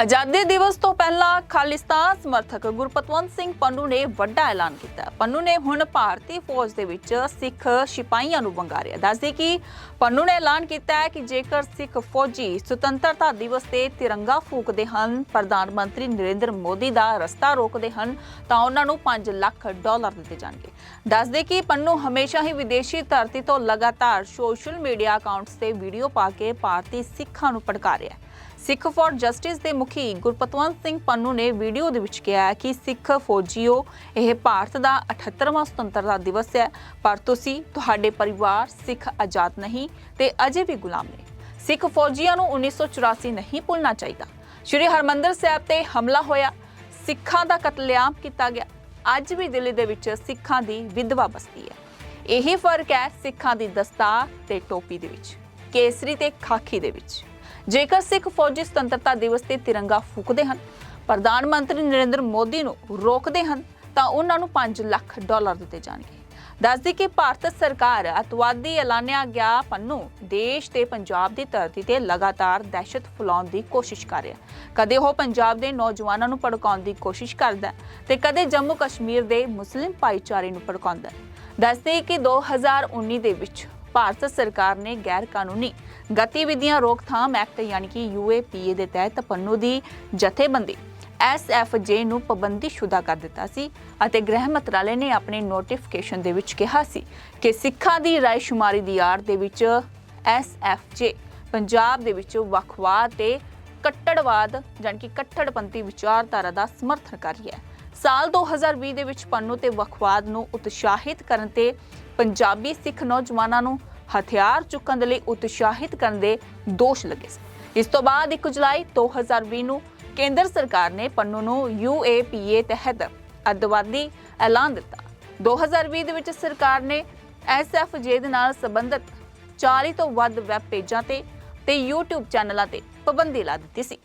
ਆਜ਼ਾਦੀ ਦਿਵਸ ਤੋਂ ਪਹਿਲਾਂ ਖਾਲਿਸਤਾਨ ਸਮਰਥਕ ਗੁਰਪਤਵੰਤ ਸਿੰਘ ਪੰਨੂ ਨੇ ਵੱਡਾ ਐਲਾਨ ਕੀਤਾ। ਪੰਨੂ ਨੇ ਹੁਣ ਭਾਰਤੀ ਫੌਜ ਦੇ ਵਿੱਚ ਸਿੱਖ ਸਿਪਾਹੀਆਂ ਨੂੰ ਵੰਗਾਰਿਆ। ਦੱਸਦੇ ਕਿ ਪੰਨੂ ਨੇ ਐਲਾਨ ਕੀਤਾ ਹੈ ਕਿ ਜੇਕਰ ਸਿੱਖ ਫੌਜੀ ਸੁਤੰਤਰਤਾ ਦਿਵਸ ਤੇ ਤਿਰੰਗਾ ਫੂਕਦੇ ਹਨ, ਪ੍ਰਧਾਨ ਮੰਤਰੀ ਨਰਿੰਦਰ ਮੋਦੀ ਦਾ ਰਸਤਾ ਰੋਕਦੇ ਹਨ, ਤਾਂ ਉਹਨਾਂ ਨੂੰ 5 ਲੱਖ ਡਾਲਰ ਦਿੱਤੇ ਜਾਣਗੇ। ਦੱਸਦੇ ਕਿ ਪੰਨੂ ਹਮੇਸ਼ਾ ਹੀ ਵਿਦੇਸ਼ੀ ਧਰਤੀ ਤੋਂ ਲਗਾਤਾਰ ਸੋਸ਼ਲ ਮੀਡੀਆ ਅਕਾਊਂਟਸ ਤੇ ਵੀਡੀਓ ਪਾ ਕੇ ਭਾਰਤੀ ਸਿੱਖਾਂ ਨੂੰ ਭੜਕਾ ਰਿਹਾ ਹੈ। ਸਿੱਖ ਫॉर ਜਸਟਿਸ ਦੇ ਮੁਖੀ ਗੁਰਪਤਵੰਤ ਸਿੰਘ ਪੰਨੂ ਨੇ ਵੀਡੀਓ ਦੇ ਵਿੱਚ ਕਿਹਾ ਕਿ ਸਿੱਖ ਫੌਜੀਓ ਇਹ ਭਾਰਤ ਦਾ 78ਵਾਂ ਸੁਤੰਤਰਤਾ ਦਿਵਸ ਹੈ। ਪਰ ਤੁਸੀਂ, ਤੁਹਾਡੇ ਪਰਿਵਾਰ ਸਿੱਖ ਆਜ਼ਾਦ ਨਹੀਂ ਤੇ ਅਜੇ ਵੀ ਗੁਲਾਮ ਨੇ। ਸਿੱਖ ਫੌਜੀਆਂ ਨੂੰ 1984 ਨਹੀਂ ਭੁੱਲਣਾ ਚਾਹੀਦਾ। ਸ਼੍ਰੀ ਹਰਮੰਦਰ ਸਾਹਿਬ ਤੇ ਹਮਲਾ ਹੋਇਆ। ਸਿੱਖਾਂ ਦਾ ਕਤਲੇਆਮ ਕੀਤਾ ਗਿਆ। ਅੱਜ ਵੀ ਦਿੱਲੀ ਦੇ ਵਿੱਚ ਸਿੱਖਾਂ ਦੀ ਵਿਧਵਾ ਬਸਤੀ ਹੈ। ਇਹੀ ਫ਼ਰਕ ਹੈ ਸਿੱਖਾਂ ਦੀ ਦਸਤਾਰ ਤੇ ਟੋਪੀ ਦੇ ਵਿੱਚ। ਕੇਸਰੀ ਤੇ ਖਾਕੀ ਦੇ ਵਿੱਚ। ਜੇਕਰ ਸਿੱਖ ਫੌਜੀ ਸੁਤੰਤਰਤਾ ਦਿਵਸ ਤੇ ਤਿਰੰਗਾ ਫੂਕਦੇ ਹਨ, ਪ੍ਰਧਾਨ ਮੰਤਰੀ ਨਰਿੰਦਰ ਮੋਦੀ ਨੂੰ ਰੋਕਦੇ ਹਨ, ਤਾਂ ਉਹਨਾਂ ਨੂੰ 5 ਲੱਖ ਡਾਲਰ ਦਿੱਤੇ ਜਾਣਗੇ। ਦੱਸਦੀ ਕਿ ਭਾਰਤ ਸਰਕਾਰ ਅਤਵਾਦੀ ਐਲਾਨਿਆ ਗਿਆ ਪੰਨੂ, ਦੇਸ਼ ਤੇ ਪੰਜਾਬ ਦੀ ਧਰਤੀ ਤੇ ਲਗਾਤਾਰ ਦਹਿਸ਼ਤ ਫੈਲਾਉਣ ਦੀ ਕੋਸ਼ਿਸ਼ ਕਰ ਰਿਹਾ। ਕਦੇ ਉਹ ਪੰਜਾਬ ਦੇ ਨੌਜਵਾਨਾਂ ਨੂੰ ਭੜਕਾਉਣ ਦੀ ਕੋਸ਼ਿਸ਼ ਕਰਦਾ ਹੈ ਤੇ ਕਦੇ ਜੰਮੂ ਕਸ਼ਮੀਰ ਦੇ ਮੁਸਲਿਮ ਭਾਈਚਾਰੇ ਨੂੰ ਭੜਕਾਉਂਦਾ ਹੈ। ਦੱਸਦੇ ਕਿ 2019 ਦੇ ਵਿੱਚ ਭਾਰਤ ਸਰਕਾਰ ਨੇ ਗੈਰ ਕਾਨੂੰਨੀ ਗਤੀਵਿਧੀਆਂ ਰੋਕਥਾਮ ਐਕਟ ਯਾਨੀ ਕਿ ਯੂਏਪੀਏ ਦੇ ਤਹਿਤ ਪੰਨੂ ਦੀ ਜਥੇਬੰਦੀ ਐਸਐਫਜੇ ਨੂੰ ਪਾਬੰਦੀਸ਼ੁਦਾ ਕਰ ਦਿੱਤਾ ਸੀ ਅਤੇ ਗ੍ਰਹਿ ਮੰਤਰਾਲੇ ਨੇ ਆਪਣੇ ਨੋਟੀਫਿਕੇਸ਼ਨ ਦੇ ਵਿੱਚ ਕਿਹਾ ਸੀ ਕਿ ਸਿੱਖਾਂ ਦੀ ਰਾਇਸ਼ੁਮਾਰੀ ਦੀ ਆੜ ਦੇ ਵਿੱਚ ਐਸਐਫਜੇ ਪੰਜਾਬ ਦੇ ਵਿੱਚ ਵੱਖਵਾਦ ਤੇ ਕੱਟੜਵਾਦ ਜਾਣੀ ਕਿ ਕੱਟੜਪੰਥੀ ਵਿਚਾਰਧਾਰਾ ਦਾ ਸਮਰਥਨ ਕਰ ਰਹੀ ਹੈ। ਸਾਲ 2020 ਦੇ ਵਿੱਚ ਪੰਨੂ ਤੇ ਵੱਖਵਾਦ ਨੂੰ ਉਤਸ਼ਾਹਿਤ ਕਰਨ ਤੇ ਪੰਜਾਬੀ ਸਿੱਖ ਨੌਜਵਾਨਾਂ ਨੂੰ ਹਥਿਆਰ ਚੁੱਕਣ ਦੇ ਲਈ ਉਤਸ਼ਾਹਿਤ ਕਰਨ ਦੇ ਦੋਸ਼ ਲੱਗੇ ਸੀ। ਇਸ ਤੋਂ ਬਾਅਦ 1 ਜੁਲਾਈ 2020 ਨੂੰ ਕੇਂਦਰ ਸਰਕਾਰ ਨੇ ਪੰਨੂ ਨੂੰ ਯੂਏਪੀਏ ਤਹਿਤ ਅੱਤਵਾਦੀ ਐਲਾਨ ਦਿੱਤਾ। 2020 ਦੇ ਵਿੱਚ ਸਰਕਾਰ ਨੇ ਐਸਐਫਜੇ ਦੇ ਨਾਲ ਸੰਬੰਧਿਤ 40 ਤੋਂ ਵੱਧ ਵੈਬ ਪੇਜਾਂ ਤੇ ਤੇ YouTube ਚੈਨਲਾਂ ਤੇ ਪਾਬੰਦੀ ਲਾ ਦਿੱਤੀ ਸੀ।